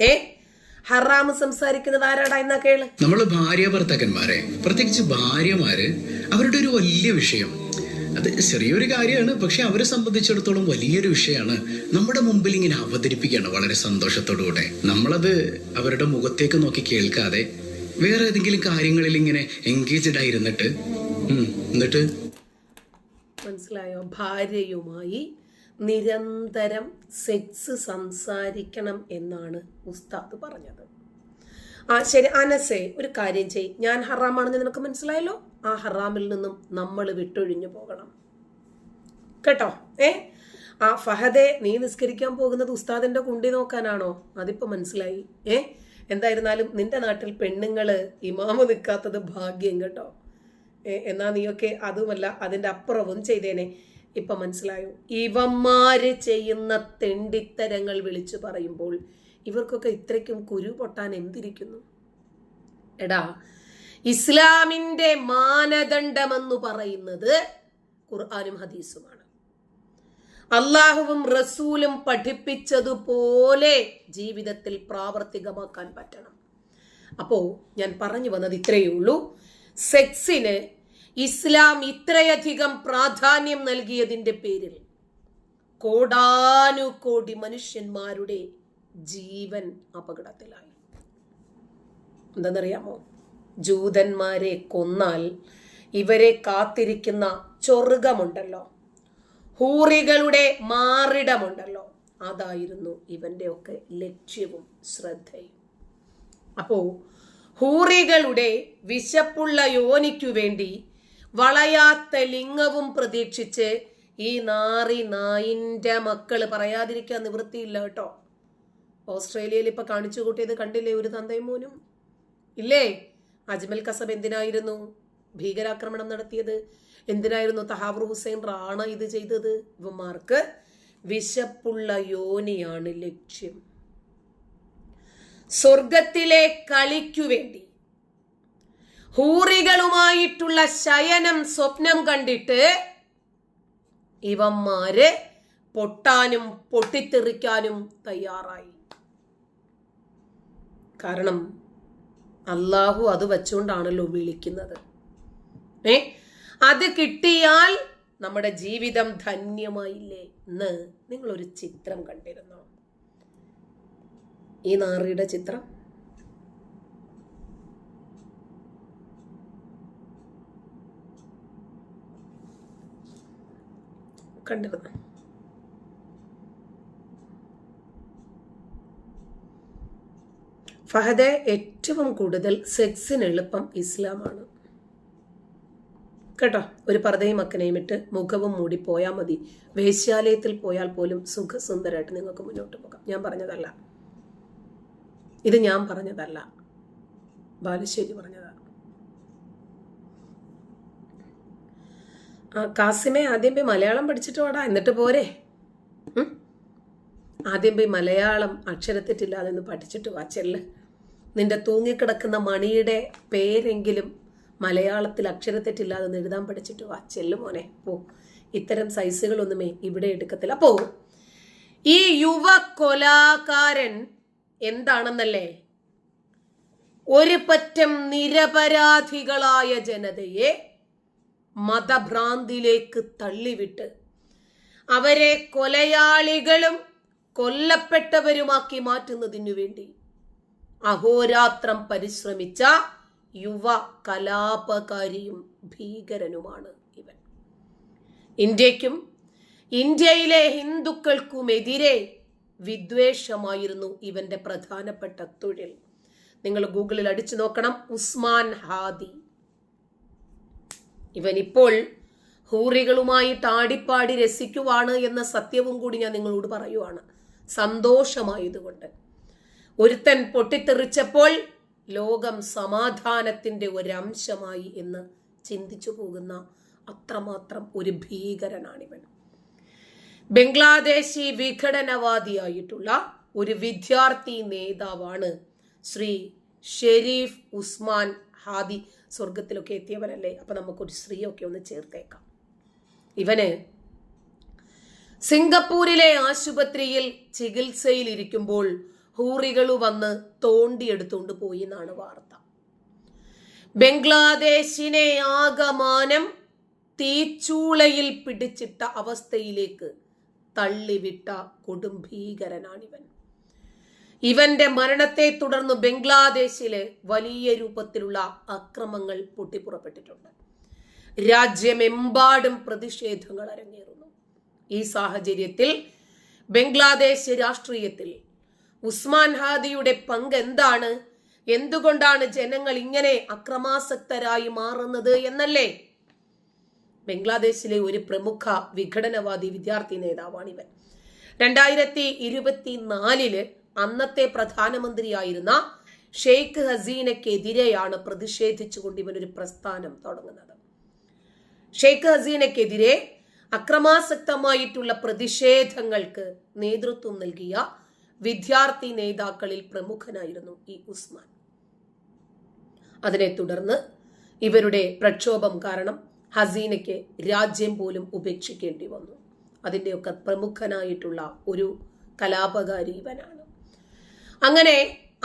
ഏ? ഹറാമ് സംസാരിക്കുന്നത് ആരാടാ എന്നാ കേൾ? നമ്മൾ ഭാര്യ ഭർത്താക്കന്മാരെ. പ്രത്യേകിച്ച് ഭാര്യമാര് അവരുടെ ഒരു വലിയ വിഷയം. അത് ചെറിയൊരു കാര്യമാണ് പക്ഷെ അവരെ സംബന്ധിച്ചിടത്തോളം വലിയൊരു വിഷയമാണ്. നമ്മുടെ മുമ്പിൽ ഇങ്ങനെ അവതരിപ്പിക്കുകയാണ് വളരെ സന്തോഷത്തോടുകൂടെ. നമ്മളത് അവരുടെ മുഖത്തേക്ക് നോക്കി കേൾക്കാതെ വേറെ ഏതെങ്കിലും കാര്യങ്ങളിൽ ഇങ്ങനെ എൻഗേജ്ഡ് ആയിരുന്നിട്ട് എന്നിട്ട്? മനസ്സിലായോ? ഭാര്യയുമായി നിരന്തരം സെക്സ് സംസാരിക്കണം എന്നാണ് ഉസ്താദ് പറഞ്ഞത്. ആ ശരി അനസേ ഒരു കാര്യം ചെയ് ഞാൻ ഹറാമാണെന്ന് നിനക്ക് മനസ്സിലായല്ലോ? ആ ഹറാമിൽ നിന്നും നമ്മൾ വിട്ടൊഴിഞ്ഞു പോകണം. കേട്ടോ? ഏ? ആ ഫഹദെ നീ നിസ്കരിക്കാൻ പോകുന്നത് ഉസ്താദിന്റെ കുണ്ടി നോക്കാനാണോ? അതിപ്പോ മനസ്സിലായി. ഏ? എന്തായിരുന്നാലും നിന്റെ നാട്ടിൽ പെണ്ണുങ്ങൾ ഇമാമ് നിൽക്കാത്തത് ഭാഗ്യം കേട്ടോ. എന്നാ നീയൊക്കെ അതുമല്ല അതിന്റെ അപ്പുറവും ചെയ്തേനെ. ഇപ്പൊ മനസ്സിലായോ? ഇവന്മാര് ചെയ്യുന്ന തെണ്ടിത്തരങ്ങൾ വിളിച്ചു പറയുമ്പോൾ ഇവർക്കൊക്കെ ഇത്രയ്ക്കും കുരു പൊട്ടാൻ എന്തിരിക്കുന്നു? എടാ ഇസ്ലാമിന്റെ മാനദണ്ഡമെന്ന് പറയുന്നത് ഖുർആാനും ഹദീസുമാണ്. അള്ളാഹുവും റസൂലും പഠിപ്പിച്ചതുപോലെ ജീവിതത്തിൽ പ്രാവർത്തികമാക്കാൻ പറ്റണം. അപ്പോ ഞാൻ പറഞ്ഞു വന്നത് ഇത്രയേ ഉള്ളൂ. സെക്സിന് ഇസ്ലാം ഇത്രയധികം പ്രാധാന്യം നൽകിയതിന്റെ പേരിൽ കോടാനുകോടി മനുഷ്യന്മാരുടെ ജീവൻ അപകടത്തിലായി. എന്തെന്നറിയാമോ ജൂതന്മാരെ കൊന്നാൽ ഇവരെ കാത്തിരിക്കുന്ന ചൊറുകമുണ്ടല്ലോ. ഹൂറികളുടെ മാറിടമുണ്ടല്ലോ. അതായിരുന്നു ഇവന്റെ ഒക്കെ ലക്ഷ്യവും ശ്രദ്ധയും. അപ്പോ ഹൂറികളുടെ വിശപ്പുള്ള യോനിക്കു വേണ്ടി വളയാത്ത ലിംഗവും പ്രതീക്ഷിച്ച് ഈ നാറി നായിന്റെ മക്കൾ പറയാതിരിക്കാൻ നിവൃത്തിയില്ല കേട്ടോ. ഓസ്ട്രേലിയയിൽ ഇപ്പൊ കാണിച്ചു കൂട്ടിയത് കണ്ടില്ലേ ഒരു തന്തയും മോനും? ഇല്ലേ? അജ്മൽ കസബ് എന്തിനായിരുന്നു ഭീകരാക്രമണം നടത്തിയത്? എന്തിനായിരുന്നു തഹാബർ ഹുസൈൻ റാണ ഇത് ചെയ്തത്? ഇവന്മാർക്ക് വിശപ്പുള്ള യോനിയാണ് ലക്ഷ്യം. സ്വർഗത്തിലെ കളിക്കു വേണ്ടി ഹൂറികളുമായിട്ടുള്ള ശയനം സ്വപ്നം കണ്ടിട്ട് ഇവന്മാര് പൊട്ടാനും പൊട്ടിത്തെറിക്കാനും തയ്യാറായി. കാരണം അള്ളാഹു അത് വെച്ചുകൊണ്ടാണല്ലോ വിളിക്കുന്നത്. ഏ? അത് കിട്ടിയാൽ നമ്മുടെ ജീവിതം ധന്യമായില്ലേ എന്ന് നിങ്ങളൊരു ചിത്രം കണ്ടിരുന്നോ? ഈ നാറിയുടെ ചിത്രം? കണ്ടിരുന്നു. ഫഹദെ ഏറ്റവും കൂടുതൽ സെക്സിന് എളുപ്പം ഇസ്ലാമാണ്. കേട്ടോ ഒരു പർദ്ദയും അക്കനെയും ഇട്ട് മുഖവും മൂടി പോയാൽ മതി. വേശ്യാലയത്തിൽ പോയാൽ പോലും സുഖസുന്ദരമായിട്ട് നിങ്ങൾക്ക് മുന്നോട്ട് പോകാം. ഞാൻ പറഞ്ഞതല്ല. ഇത് ഞാൻ പറഞ്ഞതല്ല. ബാലുശ്ശേരി പറഞ്ഞതാ ആ കാസിമെ ആദ്യം പോയി മലയാളം പഠിച്ചിട്ട് വാടാ എന്നിട്ട് പോരെ? ആദ്യം പോയി മലയാളം അക്ഷരത്തെറ്റില്ലാതെ ഒന്ന് പഠിച്ചിട്ട് വാ ചെല്ല്. നിന്റെ തൂങ്ങിക്കിടക്കുന്ന മണിയുടെ പേരെങ്കിലും മലയാളത്തിൽ അക്ഷരത്തെറ്റില്ലാതെ ഒന്ന് എഴുതാൻ പഠിച്ചിട്ട് വാ ചെല്ല് മോനെ പോ. ഇത്തരം സൈസുകളൊന്നുമേ ഇവിടെ എടുക്കത്തില്ല. പോ. ഈ യുവ കൊലാകാരൻ എന്താണെന്നല്ലേ? ഒരു പറ്റം നിരപരാധികളായ ജനതയെ മതഭ്രാന്തിലേക്ക് തള്ളിവിട്ട് അവരെ കൊലയാളികളും കൊല്ലപ്പെട്ടവരുമാക്കി മാറ്റുന്നതിനു വേണ്ടി അഹോരാത്രം പരിശ്രമിച്ച യുവ കലാപകാരിയും ഭീകരനുമാണ് ഇവൻ. ഇന്ത്യക്കും ഇന്ത്യയിലെ ഹിന്ദുക്കൾക്കുമെതിരെ വിദ്വേഷമായിരുന്നു ഇവന്റെ പ്രധാനപ്പെട്ട തൊഴിൽ. നിങ്ങൾ ഗൂഗിളിൽ അടിച്ചു നോക്കണം ഉസ്മാൻ ഹാദി. ഇവൻ ഹൂറികളുമായി താടിപ്പാടി രസിക്കുവാണ് എന്ന സത്യവും കൂടി ഞാൻ നിങ്ങളോട് പറയുവാണ്. സന്തോഷമായതുകൊണ്ട്. ഒരുത്തൻ പൊട്ടിത്തെറിച്ചപ്പോൾ ലോകം സമാധാനത്തിന്റെ ഒരംശമായി എന്ന് ചിന്തിച്ചു പോകുന്ന അത്രമാത്രം ഒരു ഭീകരനാണിവൻ. ബംഗ്ലാദേശി വിഘടനവാദിയായിട്ടുള്ള ഒരു വിദ്യാർത്ഥി നേതാവാണ് ശ്രീ ഷെരീഫ് ഉസ്മാൻ ഹാദി. സ്വർഗത്തിലൊക്കെ എത്തിയവനല്ലേ അപ്പം നമുക്കൊരു സ്ത്രീയൊക്കെ ഒന്ന് ചേർത്തേക്കാം. ഇവന് സിംഗപ്പൂരിലെ ആശുപത്രിയിൽ ചികിത്സയിൽ ഇരിക്കുമ്പോൾ ഹൂറികൾ വന്ന് തോണ്ടിയെടുത്തുകൊണ്ട് പോയി എന്നാണ് വാർത്ത. ബംഗ്ലാദേശിനെ ആകമാനം തീച്ചൂളയിൽ പിടിച്ചിട്ട അവസ്ഥയിലേക്ക് തള്ളിവിട്ട കൊടും ഭീകരനാണിവൻ ഇവന്റെ മരണത്തെ തുടർന്ന് ബംഗ്ലാദേശിലെ വലിയ രൂപത്തിലുള്ള അക്രമങ്ങൾ പൊട്ടിപ്പുറപ്പെട്ടിട്ടുണ്ട്. രാജ്യമെമ്പാടും പ്രതിഷേധങ്ങൾ അരങ്ങേറുന്നു. ഈ സാഹചര്യത്തിൽ ബംഗ്ലാദേശ് രാഷ്ട്രീയത്തിൽ ഉസ്മാൻ ഹാദിയുടെ പങ്ക് എന്താണ്? എന്തുകൊണ്ടാണ് ജനങ്ങൾ ഇങ്ങനെ അക്രമാസക്തരായി മാറുന്നത് എന്നല്ലേ? ബംഗ്ലാദേശിലെ ഒരു പ്രമുഖ വിഘടനവാദി വിദ്യാർത്ഥി നേതാവാണിവൻ. രണ്ടായിരത്തി ഇരുപത്തിനാലിൽ അന്നത്തെ പ്രധാനമന്ത്രിയായിരുന്ന ഷെയ്ഖ് ഹസീനക്കെതിരെയാണ് പ്രതിഷേധിച്ചുകൊണ്ട് ഇവനൊരു പ്രസ്ഥാനം തുടങ്ങുന്നത്. ഷെയ്ഖ് ഹസീനക്കെതിരെ അക്രമാസക്തമായിട്ടുള്ള പ്രതിഷേധങ്ങൾക്ക് നേതൃത്വം നൽകിയ വിദ്യാർത്ഥി നേതാക്കളിൽ പ്രമുഖനായിരുന്നു ഈ ഉസ്മാൻ. അതിനെ തുടർന്ന് ഇവരുടെ പ്രക്ഷോഭം കാരണം ഹസീനയ്ക്ക് രാജ്യം പോലും ഉപേക്ഷിക്കേണ്ടി വന്നു. അതിന്റെയൊക്കെ പ്രമുഖനായിട്ടുള്ള ഒരു കലാപകാരി ഇവനാണ്. അങ്ങനെ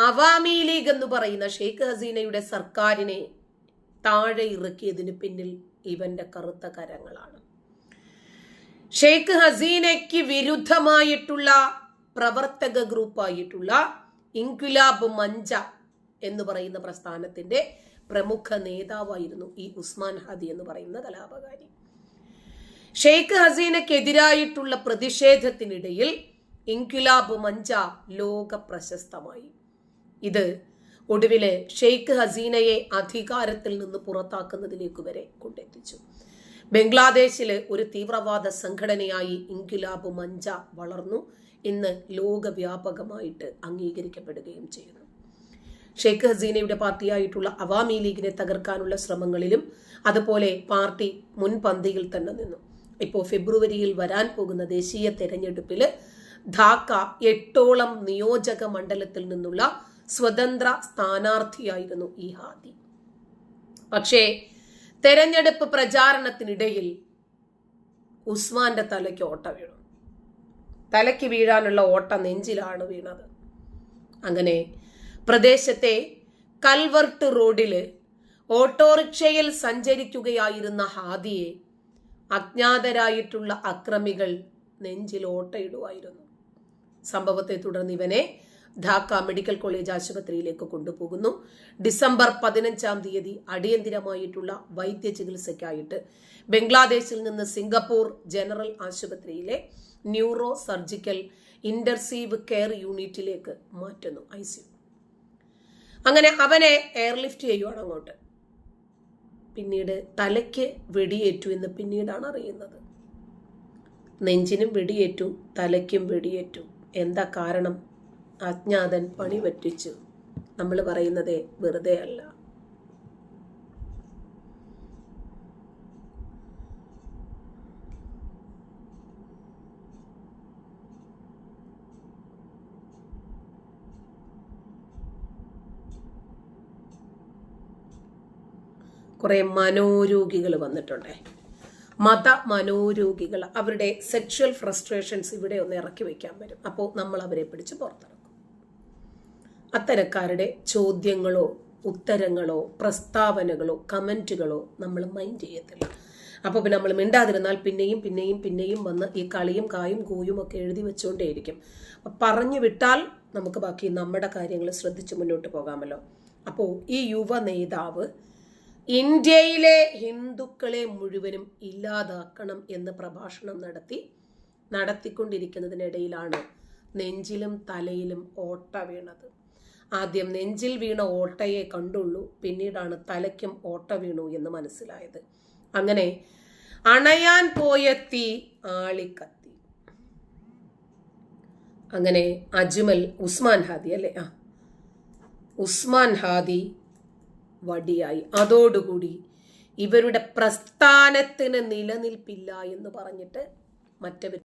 അവാമി ലീഗ് എന്ന് പറയുന്ന ഷെയ്ഖ് ഹസീനയുടെ സർക്കാരിനെ താഴെ ഇറക്കിയതിന് പിന്നിൽ ഇവന്റെ കറുത്ത കരങ്ങളാണ്. ഷെയ്ഖ് ഹസീനയ്ക്ക് വിരുദ്ധമായിട്ടുള്ള പ്രവർത്തക ഗ്രൂപ്പായിട്ടുള്ള ഇൻക്വിലാബ് മഞ്ച എന്ന് പറയുന്ന പ്രസ്ഥാനത്തിന്റെ പ്രമുഖ നേതാവായിരുന്നു ഈ ഉസ്മാൻ ഹാദി എന്ന് പറയുന്ന കലാപകാരി. ഷെയ്ഖ് ഹസീനക്കെതിരായിട്ടുള്ള പ്രതിഷേധത്തിനിടയിൽ ഇൻക്വിലാബ് മഞ്ച ലോക പ്രശസ്തമായി. ഇത് ഒടുവിൽ ഷെയ്ഖ് ഹസീനയെ അധികാരത്തിൽ നിന്ന് പുറത്താക്കുന്നതിലേക്ക് വരെ കൊണ്ടെത്തിച്ചു. ബംഗ്ലാദേശിലെ ഒരു തീവ്രവാദ സംഘടനയായി ഇൻക്വിലാബ് മഞ്ച വളർന്നു ഇന്ന് ലോകവ്യാപകമായിട്ട് അംഗീകരിക്കപ്പെടുകയും ചെയ്യുന്നു. ഷെയ്ഖ് ഹസീനയുടെ പാർട്ടിയായിട്ടുള്ള അവാമി ലീഗിനെ തകർക്കാനുള്ള ശ്രമങ്ങളിലും അതുപോലെ പാർട്ടി മുൻപന്തിയിൽ തന്നെ നിന്നു. ഇപ്പോൾ ഫെബ്രുവരിയിൽ വരാൻ പോകുന്ന ദേശീയ തെരഞ്ഞെടുപ്പിൽ ധാക്ക എട്ടോളം നിയോജക മണ്ഡലത്തിൽ നിന്നുള്ള സ്വതന്ത്ര സ്ഥാനാർത്ഥിയായിരുന്നു ഈ ഹാദി. പക്ഷേ തെരഞ്ഞെടുപ്പ് പ്രചാരണത്തിനിടയിൽ ഉസ്മാന്റെ തലയ്ക്ക് ഓട്ട വീണു. തലയ്ക്ക് വീഴാനുള്ള ഓട്ട നെഞ്ചിലാണ് വീണത്. അങ്ങനെ പ്രദേശത്തെ കൽവർട്ട് റോഡിൽ ഓട്ടോറിക്ഷയിൽ സഞ്ചരിക്കുകയായിരുന്ന ഹാദിയെ അജ്ഞാതരായിട്ടുള്ള അക്രമികൾ നെഞ്ചിൽ ഓട്ടയിടുമായിരുന്നു സംഭവത്തെ തുടർന്ന് ഇവനെ ധാക്ക മെഡിക്കൽ കോളേജ് ആശുപത്രിയിലേക്ക് കൊണ്ടുപോകുന്നു. ഡിസംബർ പതിനഞ്ചാം തീയതി അടിയന്തിരമായിട്ടുള്ള വൈദ്യ ചികിത്സയ്ക്കായിട്ട് ബംഗ്ലാദേശിൽ നിന്ന് സിംഗപ്പൂർ ജനറൽ ആശുപത്രിയിലെ ന്യൂറോ സർജിക്കൽ ഇന്റർസീവ് കെയർ യൂണിറ്റിലേക്ക് മാറ്റുന്നു ഐ സി അങ്ങനെ അവനെ എയർലിഫ്റ്റ് ചെയ്യുവാണ് അങ്ങോട്ട്. പിന്നീട് തലയ്ക്ക് വെടിയേറ്റു എന്ന് പിന്നീടാണ് അറിയുന്നത്. നെഞ്ചിനും വെടിയേറ്റു തലയ്ക്കും വെടിയേറ്റു. എന്താ കാരണം? അജ്ഞാതൻ പണി പറ്റിച്ചു. നമ്മൾ പറയുന്നത് വെറുതെ അല്ല. കുറേ മനോരോഗികൾ വന്നിട്ടുണ്ടേ. മത മനോരോഗികൾ അവരുടെ സെക്ഷൽ ഫ്രസ്ട്രേഷൻസ് ഇവിടെ ഒന്ന് ഇറക്കി വയ്ക്കാൻ വരും. അപ്പോൾ നമ്മൾ അവരെ പിടിച്ച് പുറത്തിറക്കും. അത്തരക്കാരുടെ ചോദ്യങ്ങളോ ഉത്തരങ്ങളോ പ്രസ്താവനകളോ കമന്റുകളോ നമ്മൾ മൈൻഡ് ചെയ്യത്തില്ല. അപ്പോൾ പിന്നെ നമ്മൾ മിണ്ടാതിരുന്നാൽ പിന്നെയും പിന്നെയും പിന്നെയും വന്ന് ഈ കളിയും കായും കൂയും ഒക്കെ എഴുതി വെച്ചുകൊണ്ടേയിരിക്കും പറഞ്ഞു വിട്ടാൽ നമുക്ക് ബാക്കി നമ്മുടെ കാര്യങ്ങൾ ശ്രദ്ധിച്ച് മുന്നോട്ട് പോകാമല്ലോ. അപ്പോൾ ഈ യുവ നേതാവ് ഇന്ത്യയിലെ ഹിന്ദുക്കളെ മുഴുവനും ഇല്ലാതാക്കണം എന്ന് പ്രഭാഷണം നടത്തി നടത്തിക്കൊണ്ടിരിക്കുന്നതിനിടയിലാണ് നെഞ്ചിലും തലയിലും ഓട്ട വീണത്. ആദ്യം നെഞ്ചിൽ വീണ ഓട്ടയെ കണ്ടുള്ളൂ പിന്നീടാണ് തലയ്ക്കും ഓട്ട വീണു എന്ന് മനസ്സിലായത്. അങ്ങനെ അണയാൻ പോയ തീ ആളിക്കത്തി. അങ്ങനെ അജ്മൽ ഉസ്മാൻ ഹാദി അല്ലേ? ആ ഉസ്മാൻ ഹാദി വടിയായി. അതോടുകൂടി ഇവരുടെ പ്രസ്ഥാനത്തിന് നിലനിൽപ്പില്ല എന്ന് പറഞ്ഞിട്ട് മറ്റവർ